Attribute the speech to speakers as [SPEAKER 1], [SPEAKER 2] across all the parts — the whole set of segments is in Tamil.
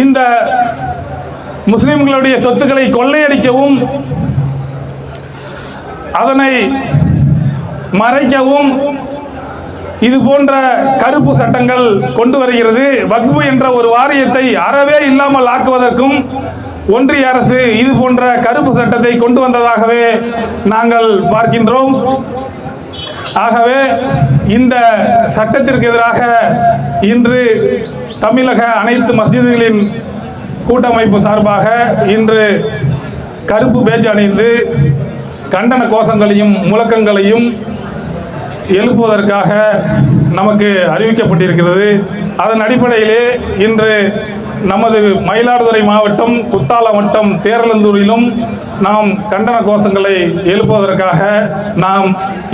[SPEAKER 1] இந்த முஸ்லிம்களுடைய சொத்துக்களை கொள்ளையடிக்கவும் அதனை மறைக்கவும் இது போன்ற கருப்பு சட்டங்கள் கொண்டு வருகிறது. வக்பு என்ற ஒரு வாரியத்தை அறவே இல்லாமல் ஆக்குவதற்கும் ஒன்றிய அரசு இது போன்ற கருப்பு சட்டத்தை கொண்டு வந்ததாகவே நாங்கள் பார்க்கின்றோம். ஆகவே இந்த சட்டத்திற்கு எதிராக இன்று தமிழக அனைத்து மஸ்ஜிதுகளின் கூட்டமைப்பு சார்பாக இன்று கருப்பு பேஜ் அணிந்து கண்டன கோஷங்களையும் முழக்கங்களையும் எழுப்புவதற்காக நமக்கு அறிவிக்கப்பட்டிருக்கிறது. அதன் அடிப்படையிலே இன்று நமது மயிலாடுதுறை மாவட்டம் குத்தால வட்டம் தேரலந்தூரிலும் நாம் கண்டன கோஷங்களை எழுப்புவதற்காக நாம்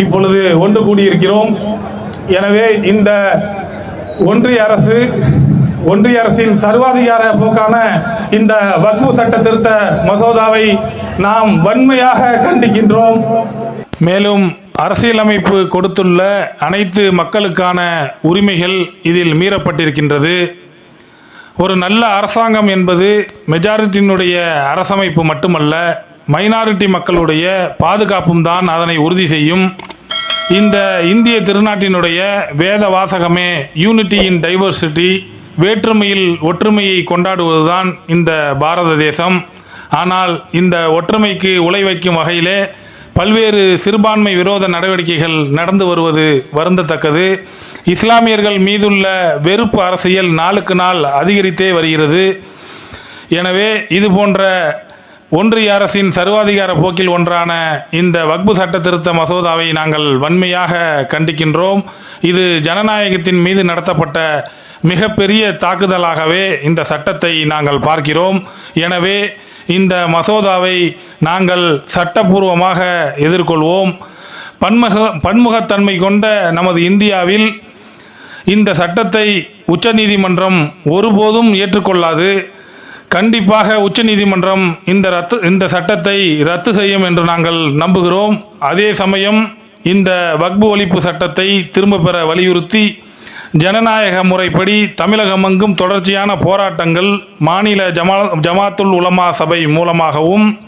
[SPEAKER 1] இப்பொழுது ஒன்று கூடியிருக்கிறோம். எனவே இந்த ஒன்றிய அரசு ஒன்றிய அரசின் சர்வாதிகார போக்கான இந்த வக்பு சட்ட திருத்த மசோதாவை நாம் வன்மையாக கண்டிக்கின்றோம். மேலும் அரசியலமைப்பு கொடுத்துள்ள அனைத்து மக்களுக்கான உரிமைகள் இதில் மீறப்பட்டிருக்கின்றது. ஒரு நல்ல அரசாங்கம் என்பது மெஜாரிட்டியினுடைய அரசமைப்பு மட்டுமல்ல மைனாரிட்டி மக்களுடைய பாதுகாப்பும் தான் அதனை உறுதி செய்யும். இந்த இந்திய திருநாட்டினுடைய வேத வாசகமே யூனிட்டி இன் டைவர்சிட்டி வேற்றுமையில் ஒற்றுமையை கொண்டாடுவதுதான் இந்த பாரத தேசம். ஆனால் இந்த ஒற்றுமைக்கு உலை வைக்கும் வகையிலே பல்வேறு சிறுபான்மை விரோத நடவடிக்கைகள் நடந்து வருவது வருந்தத்தக்கது. இஸ்லாமியர்கள் மீதுள்ள வெறுப்பு அரசியல் நாளுக்கு நாள் அதிகரித்தே வருகிறது. எனவே இது போன்ற ஒன்றிய அரசின் சர்வாதிகார போக்கில் ஒன்றான இந்த வக்பு சட்ட திருத்த மசோதாவை நாங்கள் வன்மையாக கண்டிக்கின்றோம். இது ஜனநாயகத்தின் மீது நடத்தப்பட்ட மிகப்பெரிய தாக்குதலாகவே இந்த சட்டத்தை நாங்கள் பார்க்கிறோம். எனவே இந்த மசோதாவை நாங்கள் சட்டப்பூர்வமாக எதிர்கொள்வோம். பன்முக பன்முகத்தன்மை கொண்ட நமது இந்தியாவில் இந்த சட்டத்தை உச்சநீதிமன்றம் ஒருபோதும் ஏற்றுக்கொள்ளாது. கண்டிப்பாக உச்சநீதிமன்றம் இந்த ரத்து இந்த சட்டத்தை ரத்து செய்யும் என்று நாங்கள் நம்புகிறோம். அதே சமயம் இந்த வக்பு ஒழிப்பு சட்டத்தை திரும்ப பெற வலியுறுத்தி ஜனநாயக முறைப்படி தமிழகமெங்கும் தொடர்ச்சியான போராட்டங்கள் மாநில ஜமா ஜமாத்துல் உலமா சபை மூலமாகவும்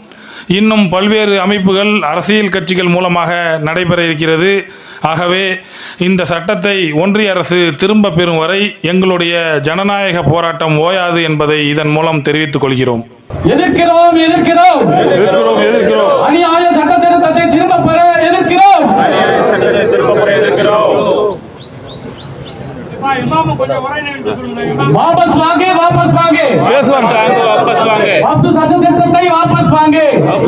[SPEAKER 1] இன்னும் பல்வேறு அமைப்புகள் அரசியல் கட்சிகள் மூலமாக நடைபெற இருக்கிறது. ஆகவே இந்த சட்டத்தை ஒன்றிய அரசு திரும்ப பெறும் வரை எங்களுடைய ஜனநாயக போராட்டம் ஓயாது என்பதை இதன் மூலம் தெரிவித்துக் கொள்கிறோம்.
[SPEAKER 2] எதிர்க்கிறோம் எதிர்க்கிறோம்.
[SPEAKER 1] எதிர்க்கிறோம் எதிர்க்கிறோம்.
[SPEAKER 2] அநியாய சட்ட திருத்தத்தை திரும்ப பெற எதிர்க்கிறோம்.
[SPEAKER 3] சட்டத்தை திரும்ப பெற எதிர்க்கிறோம்
[SPEAKER 2] வாபஸ் வாங்க வாபஸ் வாங்க.
[SPEAKER 3] வாங்க, வாபஸ் வாங்க. வகுப்பு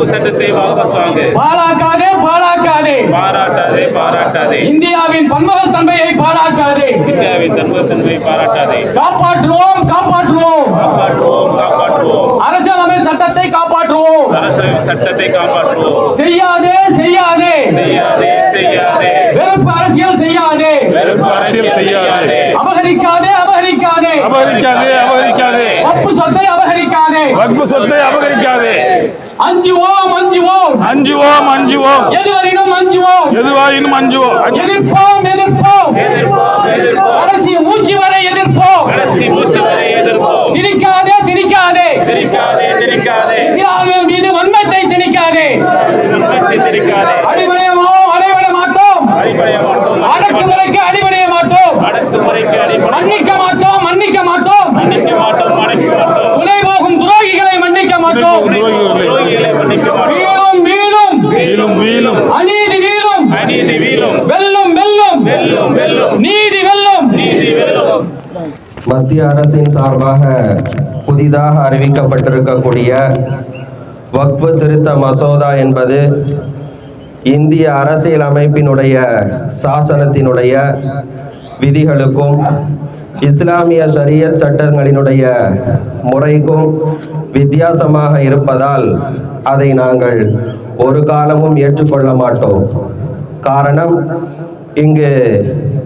[SPEAKER 3] சட்டத்தை வாபஸ் வாங்க.
[SPEAKER 2] பாழாக்காதே பாழாக்காதே
[SPEAKER 3] பாராட்டாதே பாராட்டாதே.
[SPEAKER 2] இந்தியாவின் பன்முகத்தன்மையை பாழாக்காதே
[SPEAKER 3] இந்தியாவின் தன்மைத்தன்மை பாராட்டாதே.
[SPEAKER 2] காப்பாற்றுவோம் காப்பாற்றுவோம்.
[SPEAKER 3] காப்பாற்றுவோம் காப்பாற்றுவோம்.
[SPEAKER 2] அரசியலமை சட்டத்தை காப்பாற்றுவோம்.
[SPEAKER 3] அரசியல் சட்டத்தை காப்பாற்றுவோம்.
[SPEAKER 2] செய்யாதே செய்யாதே.
[SPEAKER 3] செய்யாதே செய்யாதே.
[SPEAKER 2] வெறுப்பு அரசியல் செய்யாதே.
[SPEAKER 3] வெறுப்பு அரசியல் செய்யாதே.
[SPEAKER 2] அபகரிக்காதே அபகரிக்காதே.
[SPEAKER 1] அபகரிக்காதே அபகரிக்காதே.
[SPEAKER 2] வக்பு சொத்தை அபகரிக்காதே.
[SPEAKER 1] வக்பு சொத்தை அபகரிக்காதே.
[SPEAKER 2] அஞ்சுவோம் அஞ்சுவோம்
[SPEAKER 1] அஞ்சுவோம் அஞ்சுவோம்
[SPEAKER 2] எதுவரையிலும் அஞ்சுவோம்
[SPEAKER 1] எதுவாயினும் அஞ்சுவோம்
[SPEAKER 2] எதிர்ப்போம் எதிர்ப்போம்.
[SPEAKER 3] எதிர்ப்போம் எதிர்ப்போம்.
[SPEAKER 2] கடைசி மூச்சு வரை எதிர்ப்போம்.
[SPEAKER 3] கடைசி மூச்சு வரை எதிர்ப்போம்.
[SPEAKER 2] திணிக்காதே திணிக்காதே.
[SPEAKER 3] திரிக்காதே
[SPEAKER 2] இஸ்லாமிய மீது வன்மத்தை திணிக்காதே.
[SPEAKER 3] உண்மைத்தை திரிக்காதே
[SPEAKER 2] அடிபடையமோ அடைபட மாட்டோம்
[SPEAKER 3] அடிப்படைய மாட்டோம்
[SPEAKER 2] அடக்குமுறைக்கு அடிபடைய மாட்டோம்
[SPEAKER 3] அடக்குமுறைக்கு அடிப்படை
[SPEAKER 2] மன்னிக்க மாட்டோம் மன்னிக்க மாட்டோம்
[SPEAKER 3] மன்னிக்க மாட்டோம் மன்னிக்க மாட்டோம்
[SPEAKER 2] துணை போகும் துரோகிகளை மன்னிக்க மாட்டோம்
[SPEAKER 3] துரோகிகளை மன்னிக்க மாட்டோம்
[SPEAKER 2] வீழும் வீழும்
[SPEAKER 1] வீழும் வீழும்
[SPEAKER 2] அநீதி வீழும்
[SPEAKER 3] அநீதி வீழும்
[SPEAKER 2] வெல்லும் வெல்லும்
[SPEAKER 3] வெல்லும் வெல்லும்
[SPEAKER 2] நீதி வெல்லும்
[SPEAKER 3] நீதி வெல்லும்
[SPEAKER 4] மத்திய அரசின் சார்பாக புதிதாக அறிவிக்கப்பட்டிருக்கக்கூடிய வக்ஃபு திருத்த மசோதா என்பது இந்திய அரசியலமைப்பினுடைய சாசனத்தினுடைய விதிகளுக்கும் இஸ்லாமிய ஷரியத் சட்டங்களினுடைய முறைக்கும் வித்தியாசமாக இருப்பதால் அதை நாங்கள் ஒரு காலமும் ஏற்றுக்கொள்ள மாட்டோம். காரணம் இங்கு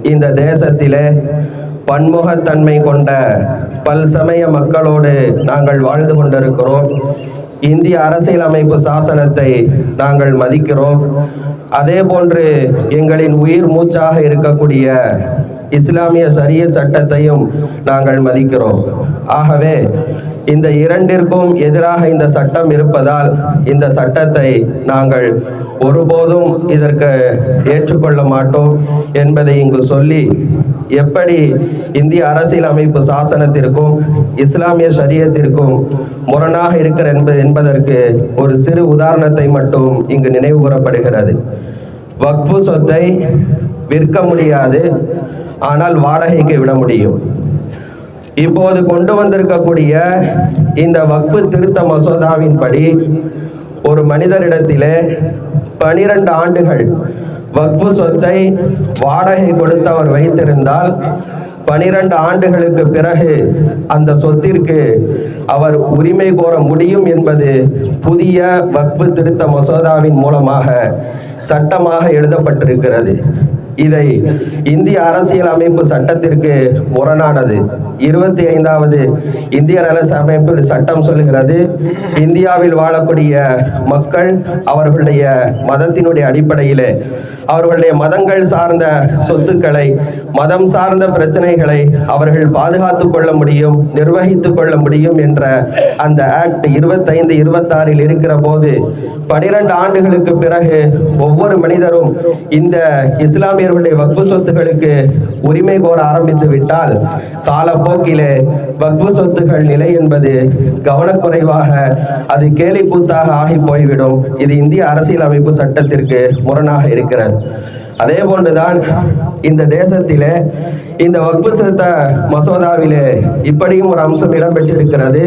[SPEAKER 4] இந்த தேசத்திலே பன்முகத்தன்மை கொண்ட பல்சமய மக்களோடு நாங்கள் வாழ்ந்து கொண்டிருக்கிறோம். இந்திய அரசியலமைப்பு சாசனத்தை நாங்கள் மதிக்கிறோம். அதே போன்று எங்களின் உயிர் மூச்சாக இருக்கக்கூடிய இஸ்லாமிய சரிய சட்டத்தையும் நாங்கள் மதிக்கிறோம். ஆகவே இந்த இரண்டிற்கும் எதிராக இந்த சட்டம் இருப்பதால் இந்த சட்டத்தை நாங்கள் ஒருபோதும் இதற்கு ஏற்றுக்கொள்ள மாட்டோம் என்பதை இங்கு சொல்லி எப்படி இந்திய அரசியல் அமைப்பு சாசனத்திற்கும் இஸ்லாமிய ஷரியத்திற்கும் முரணாக இருக்கிற என்பது என்பதற்கு ஒரு சிறு உதாரணத்தை மட்டும் இங்கு நினைவு கூறப்படுகிறது. வக்ஃபு சொத்தை விற்க முடியாது ஆனால் வாடகைக்கு விட முடியும். இப்போது கொண்டு வந்திருக்கக்கூடிய இந்த வக்பு திருத்த மசோதாவின்படி ஒரு மனிதரிடத்திலே பனிரெண்டு ஆண்டுகள் வக்பு சொத்தை வாடகை கொடுத்து அவர் வைத்திருந்தால் பனிரெண்டு ஆண்டுகளுக்கு பிறகு அந்த சொத்திற்கு அவர் உரிமை கோர முடியும் என்பது புதிய வக்பு திருத்த மசோதாவின் மூலமாக சட்டமாக எழுதப்பட்டிருக்கிறது. இதை இந்திய அரசியல் அமைப்பு சட்டத்திற்கு முரணானது. இருபத்தி ஐந்தாவது இந்திய அரசு அமைப்பு சட்டம் சொல்கிறது இந்தியாவில் வாழக்கூடிய மக்கள் அவர்களுடைய மதத்தினுடைய அடிப்படையில் அவர்களுடைய மதங்கள் சார்ந்த சொத்துக்களை மதம் சார்ந்த பிரச்சனைகளை அவர்கள் பாதுகாத்துக் கொள்ள முடியும் நிர்வகித்து கொள்ள முடியும் என்ற அந்த ஆக்ட் இருபத்தைந்து இருபத்தாறில் இருக்கிற போது பனிரெண்டு ஆண்டுகளுக்கு பிறகு ஒவ்வொரு மனிதரும் இந்த இஸ்லாமிய இஸ்லாமியர்களுடைய வக்பு சொத்துகளுக்கு உரிமை கோர ஆரம்பித்து விட்டால் காலப்போக்கிலே வக்பு சொத்துகள் நிலை என்பது கவனக்குறைவாக அது கேலி கூத்தாக ஆகி போய்விடும். இது இந்திய அரசியல் அமைப்பு சட்டத்திற்கு முரணாக இருக்கிறது. அதே போன்றுதான் இந்த தேசத்திலே இந்த வக்பு திருத்த மசோதாவிலே இப்படியும் ஒரு அம்சம் இடம்பெற்றிருக்கிறது.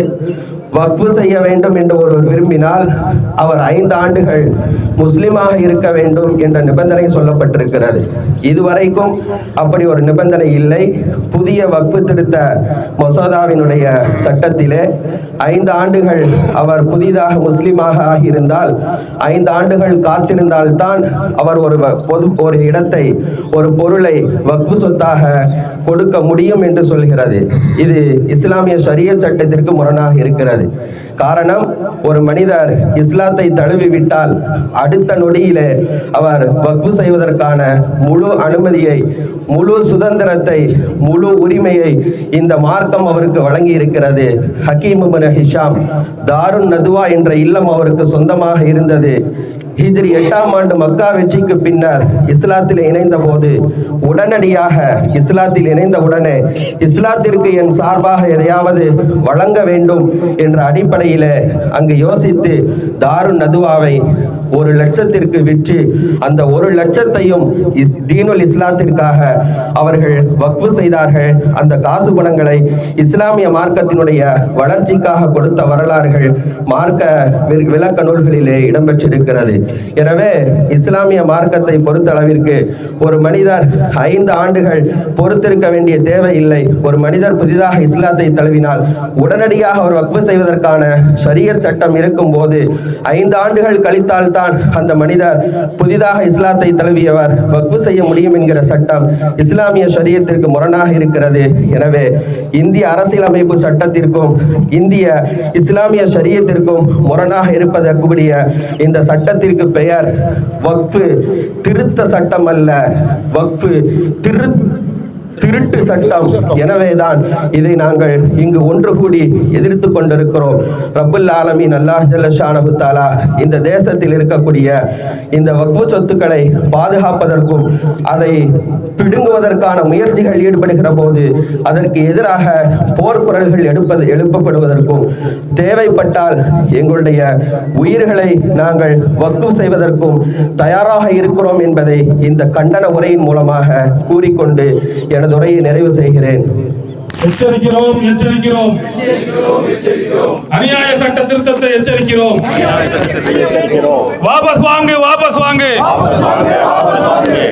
[SPEAKER 4] வக்பு செய்ய வேண்டும் என்று ஒருவர் விரும்பினால் அவர் ஐந்து ஆண்டுகள் முஸ்லிமாக இருக்க வேண்டும் என்ற நிபந்தனை சொல்லப்பட்டிருக்கிறது. இதுவரைக்கும் அப்படி ஒரு நிபந்தனை இல்லை. புதிய வக்பு திருத்த மசோதாவினுடைய சட்டத்திலே ஐந்து ஆண்டுகள் அவர் புதிதாக முஸ்லிமாக ஆகியிருந்தால் ஐந்து ஆண்டுகள் காத்திருந்தால்தான் அவர் ஒரு வ- பொது ஒரு இடத்தை ஒரு பொருளை வக்பு சொத்தாக கொடுக்க முடியும் என்று சொல்கிறது. இது இஸ்லாமிய ஷரிய சட்டத்திற்கு முரணாக இருக்கிறது. காரணம் ஒரு மனிதர் இஸ்லாத்தை தழுவி விட்டால் அடுத்த நொடியிலே அவர் வக்ஃபு செய்வதற்கான முழு அனுமதியை முழு சுதந்திரத்தை முழு உரிமையை இந்த மார்க்கம் அவருக்கு வழங்கி இருக்கிறது ஹக்கீம் ஹிஷாம் தாருன் நதுவா என்ற இல்லம் அவருக்கு சொந்தமாக இருந்தது. ஹிஜ்ரி எட்டாம் ஆண்டு மக்கா வெற்றிக்கு பின்னர் இஸ்லாத்தில் இணைந்த போது உடனடியாக இஸ்லாத்தில் இணைந்த உடனே இஸ்லாத்திற்கு என் சார்பாக எதையாவது வழங்க வேண்டும் என்ற அடிப்படையிலே அங்கு யோசித்து தாரு நதுவாவை ஒரு லட்சத்திற்கு விற்று அந்த ஒரு லட்சத்தையும் இஸ் தீனுல் இஸ்லாத்திற்காக அவர்கள் வக்ஃபு செய்தார்கள். அந்த காசு பணங்களை இஸ்லாமிய மார்க்கத்தினுடைய வளர்ச்சிக்காக கொடுத்த வரலாறுகள் மார்க்க விளக்க நூல்களிலே இடம்பெற்றிருக்கிறது. எனவே இஸ்லாமிய மார்க்கத்தை பொறுத்தளவிற்கு ஒரு மனிதர் ஐந்து ஆண்டுகள் பொறுத்திருக்க வேண்டிய தேவையில்லை ஒரு மனிதர் புதிதாக இஸ்லாத்தை தழுவினால் உடனடியாக அவர் வக்ஃபு செய்வதற்கான ஷரியத் சட்டம் இருக்கும் போது ஐந்து ஆண்டுகள் கழித்தால்தான் அந்த மனிதர் புதிதாக இஸ்லாத்தை தழுவியவர். வக்ஃபு செய்ய முடியும் என்கிற சட்டம் இஸ்லாமிய சரியத்திற்கு முரணாக இருக்கிறது. எனவே இந்திய அரசியலமைப்பு சட்டத்திற்கும் இந்திய இஸ்லாமிய சரியத்திற்கும் முரணாக இருப்பதற்குரிய இந்த சட்டத்திற்கு பெயர் வக்ஃபு. திருத்த சட்டம் அல்ல வக்ஃபு திரு திருட்டு சட்டம். எனவேதான் இதை நாங்கள் இங்கு ஒன்று கூடி எதிர்த்து கொண்டிருக்கிறோம். ரபுல் ஆலமீன் அல்லாஹ் ஜல்லஷானஹு இந்த தேசத்தில் இருக்கக்கூடிய இந்த வக்பு சொத்துக்களை பாதுகாப்பதற்கும் அதை பிடுங்குவதற்கான முயற்சிகள் ஈடுபடுகிற போது அதற்கு எதிராக போர்க்குரல்கள் எடுப்பது எழுப்பப்படுவதற்கும் தேவைப்பட்டால் எங்களுடைய உயிர்களை நாங்கள் வக்கு செய்வதற்கும் தயாராக இருக்கிறோம் என்பதை இந்த கண்டன உரையின் மூலமாக கூறிக்கொண்டு எனது துறையை நிறைவு செய்கிறேன்.
[SPEAKER 1] எச்சரிக்கிறோம் எச்சரிக்கிறோம். அநியாய சட்ட திருத்தத்தை எச்சரிக்கிறோம். வாபஸ் வாங்கு வாபஸ் வாங்கு.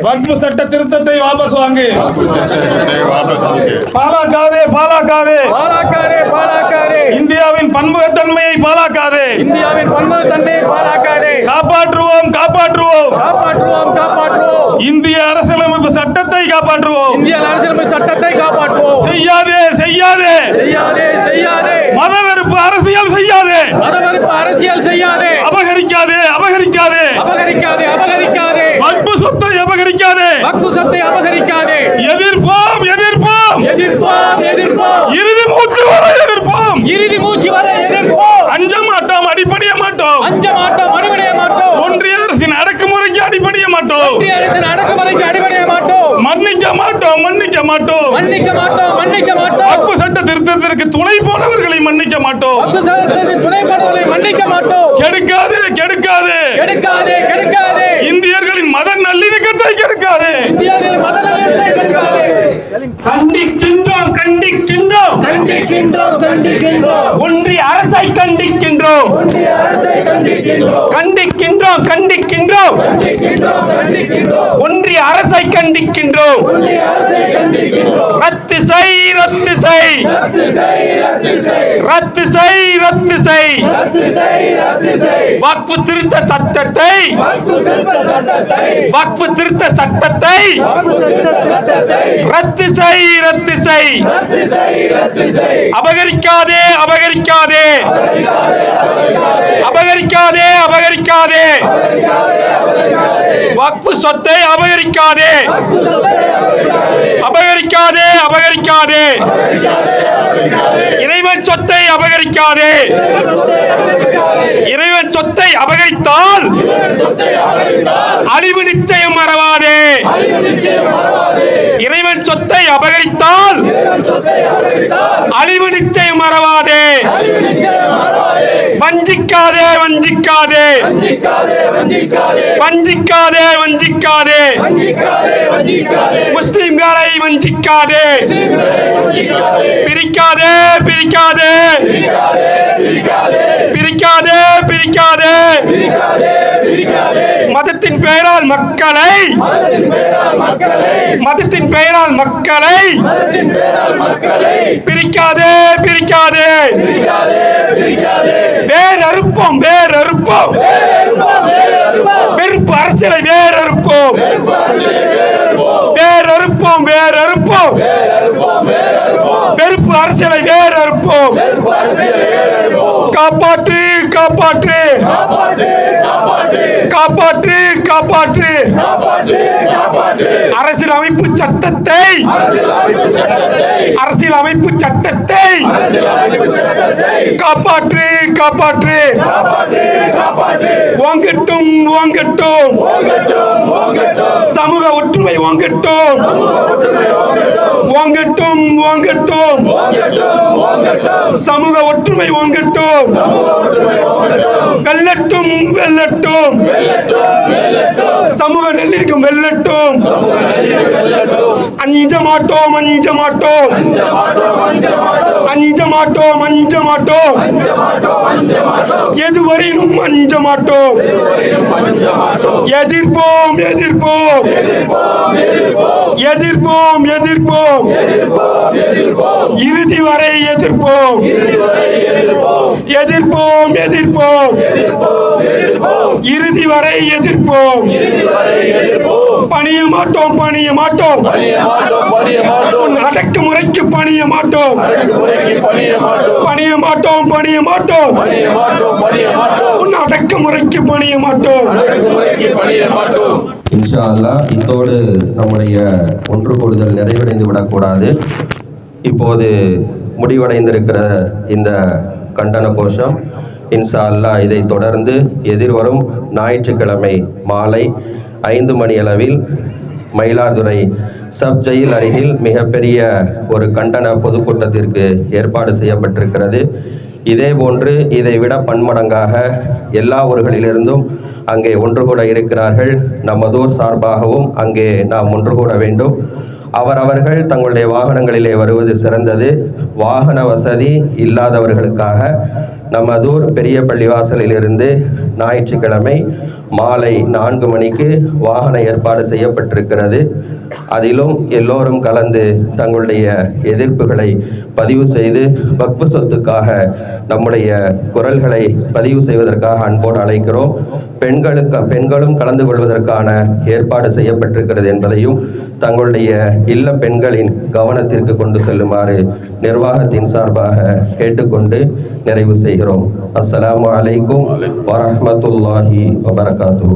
[SPEAKER 1] வக்ஃபு சட்ட திருத்தத்தை வாபஸ் வாங்கு. பாலாக்காதே பாலாக்காதே.
[SPEAKER 2] பாலாக்காரே பாலாக்காரே
[SPEAKER 1] இந்தியாவின் பன்முகத்தன்மையை பாலாக்காதே.
[SPEAKER 2] இந்தியாவின் பன்முக தன்மையை பாலாக்காரே
[SPEAKER 1] காப்பாற்றுவோம் காப்பாற்றுவோம்.
[SPEAKER 2] காப்பாற்றுவோம் காப்பாற்றுவோம்.
[SPEAKER 1] இந்திய அரசியலமைப்பு சட்டத்தை காப்பாற்றுவோம்.
[SPEAKER 2] இந்திய அரசியலமைப்பு சட்டத்தை காப்பாற்றுவோம்.
[SPEAKER 1] செய்யாதே செய்யாதே.
[SPEAKER 2] செய்யாதே செய்யாதே.
[SPEAKER 1] மதவெறுப்பு அரசியல் செய்யாதே.
[SPEAKER 2] மதவெறுப்பு அரசியல் செய்யாதே.
[SPEAKER 1] அபகரிக்காதே அபகரிக்காதே.
[SPEAKER 2] அபகரிக்காதே அபகரிக்காதே.
[SPEAKER 5] வக்பு சொத்தை அபகரிக்காதே.
[SPEAKER 2] வக்ஃபு சொத்தை அபகரிக்காதே.
[SPEAKER 5] எதிர்ப்போம் எதிர்ப்போம்.
[SPEAKER 2] எதிர்ப்போம் எதிர்ப்போம்.
[SPEAKER 5] இறுதி மூச்சு வரை எதிர்ப்போம்.
[SPEAKER 2] இறுதி மூச்சு வரை எதிர்ப்போம்.
[SPEAKER 5] அஞ்ச மாட்டோம் அடிப்பணிய மாட்டோம்.
[SPEAKER 2] அஞ்ச மாட்டோம் அடிபடைய மாட்டோம்.
[SPEAKER 5] ஒன்றிய அரசின் அடக்குமுறைக்கு அடிப்பணிய மாட்டோம்.
[SPEAKER 2] ஒன்றிய அரசின் அடக்குமுறைக்கு அடிபடைய மாட்டோம்.
[SPEAKER 5] மன்னிக்க மாட்டோம் மன்னிக்க மாட்டோம்.
[SPEAKER 2] மன்னிக்க மாட்டோம் மன்னிக்க மாட்டோம்.
[SPEAKER 5] வக்பு சட்ட திருத்தத்திற்கு துணை போனவர்களை மன்னிக்க மாட்டோம்.
[SPEAKER 2] சட்டத்தின் துணை படுவதை மன்னிக்க மாட்டோம்.
[SPEAKER 5] கெடுக்காதே கெடுக்காதே.
[SPEAKER 2] கெடுக்காதே கெடுக்காதே.
[SPEAKER 5] இந்தியர்களின் மத நல்லிணக்கத்தை கெடுக்காதே.
[SPEAKER 2] மத நலத்தை கெடுக்காதே.
[SPEAKER 5] கண்டிக்கின்றோம் கண்டிக்கின்றோம்.
[SPEAKER 2] கண்டிக்கின்றோம் கண்டிக்கின்றோம்.
[SPEAKER 5] ஒன்றிய அரசை கண்டிக்கின்றோம்.
[SPEAKER 2] ஒன்றிய அரசை கண்டிக்கின்றோம்.
[SPEAKER 5] கண்டிக்கின்றோம் கண்டிக்கின்றோம்.
[SPEAKER 2] கண்டிக்கின்றோம் கண்டிக்கின்றோம்.
[SPEAKER 5] ஒன்றிய அரசை கண்டிக்கின்றோம்.
[SPEAKER 2] ஒன்றிய அரசை கண்டிக்கின்றோம்.
[SPEAKER 5] ரத்து செய் ரத்து செய்.
[SPEAKER 2] ரத்து செய் ரத்து செய்.
[SPEAKER 5] ரத்து செய் ரத்து செய்.
[SPEAKER 2] ரத்து செய் ரத்து செய்.
[SPEAKER 5] வக்ஃபு திருத்த சட்டத்தை.
[SPEAKER 2] வக்ஃபு திருத்த சட்டத்தை.
[SPEAKER 5] வக்ஃபு திருத்த சட்டத்தை.
[SPEAKER 2] வக்ஃபு திருத்த சட்டத்தை.
[SPEAKER 5] ரத்து செய் ரத்து செய்
[SPEAKER 2] ரத்து செய். ரத்து செய்
[SPEAKER 5] அபகரிக்காதே அபகரிக்காதே. அபகரிக்காதே அபகரிக்காதே. வக்ஃபு சொத்தை அபகரிக்காதே. அபகரிக்காதே அபகரிக்காதே. இறைவன் சொத்தை அபகரிக்காதே. இறைவன் சொத்தை அபகரித்தால் அழிவு நிச்சயம் மறவாதே. இறைவன் சொத்தை அபகரித்தால் அழிவு நிச்சயம் மறவாதே. வஞ்சிக்காதே வஞ்சிக்காதே. வஞ்சிக்காதே வஞ்சிக்காதே. முஸ்லிம்களை வஞ்சிக்காதே. பிரிக்காதே பிரிக்காதே பிரிக்காதே. பிரிக்காதே மதத்தின் பெயரால் மக்களை. மதத்தின் பெயரால் மக்களை. பிரிக்காதே பிரிக்காதே. வேர் அறுப்போம் வேர் அறுப்போம் வெறுப்பு அரசியலை வேர் அறுப்போம் வேர் அறுப்போம் வேர் அறுப்போம் வெறுப்பு அரசியலை அறுப்போம் காப்பாற்று. காப்பாற்று. காப்பாற்று காப்பாற்று. அரசியல் அமைப்பு சட்டத்தை. அரசியல் அமைப்பு சட்டத்தை. காப்பாற்று காப்பாற்று. ஓங்கட்டும் ஓங்கட்டும் சமூக ஒற்றுமை ஓங்கட்டும் ஓங்கட்டும் ஓங்கட்டும் சமூக ஒற்றுமை ஓங்கட்டும் வெல்லட்டும். வெல்லட்டும். சமூக நல்லிணக்கம் வெல்லட்டும். அஞ்ச மாட்டோம் அஞ்ச மாட்டோம் அஞ்ச மாட்டோம் அஞ்ச மாட்டோம் எதுவரையிலும் அஞ்ச மாட்டோம் எதிர்ப்போம் எதிர்ப்போம். எதிர்ப்போம் எதிர்ப்போம். இறுதி வரை எதிர்ப்போம். எதிர்ப்போம் எதிர்ப்போம். இறுதி வரை எதிர்ப்போம். பணிய மாட்டோம் பணிய மாட்டோம். உன் அடக்குமுறைக்கு பணிய மாட்டோம். பணிய மாட்டோம். பணிய மாட்டோம். உன் அடக்குமுறைக்கு பணிய மாட்டோம்.
[SPEAKER 4] இன்ஷா அல்லாஹ் இதோடு நம்முடைய ஒன்று கூடுதல் நிறைவடைந்து விடக்கூடாது. இப்போது முடிவடைந்திருக்கிற இந்த கண்டன கோஷம் இன்ஷா அல்லாஹ் இதை தொடர்ந்து எதிர்வரும் ஞாயிற்றுக்கிழமை மாலை ஐந்து மணி அளவில் மயிலாடுதுறை சப் ஜெயில் அருகில் மிகப்பெரிய ஒரு கண்டன பொதுக்கூட்டத்திற்கு ஏற்பாடு செய்யப்பட்டிருக்கிறது. இதே போன்று இதை விட பன்மடங்காக எல்லா ஊர்களிலிருந்தும் அங்கே ஒன்று கூட இருக்கிறார்கள். நமதூர் சார்பாகவும் அங்கே நாம் ஒன்று கூட வேண்டும். அவரவர்கள் தங்களுடைய வாகனங்களிலே வருவது சிறந்தது. வாகன வசதி இல்லாதவர்களுக்காக நமதூர் பெரிய பள்ளிவாசலிலிருந்து ஞாயிற்றுக்கிழமை மாலை நான்கு மணிக்கு வாகன ஏற்பாடு செய்யப்பட்டிருக்கிறது. அதிலும் எல்லோரும் கலந்து தங்களுடைய எதிர்ப்புகளை பதிவு செய்து வக்பு சொத்துக்காக நம்முடைய குரல்களை பதிவு செய்வதற்காக அன்போடு அழைக்கிறோம். பெண்களுக்கு பெண்களும் கலந்து கொள்வதற்கான ஏற்பாடு செய்யப்பட்டிருக்கிறது என்பதையும் தங்களுடைய இல்ல பெண்களின் கவனத்திற்கு கொண்டு செல்லுமாறு நிர்வாகத்தின் சார்பாக கேட்டுக்கொண்டு நிறைவு செய்கிறோம். அஸ்லாம் வலைக்கும் வரமத்துல்லாஹி வபரகாத்து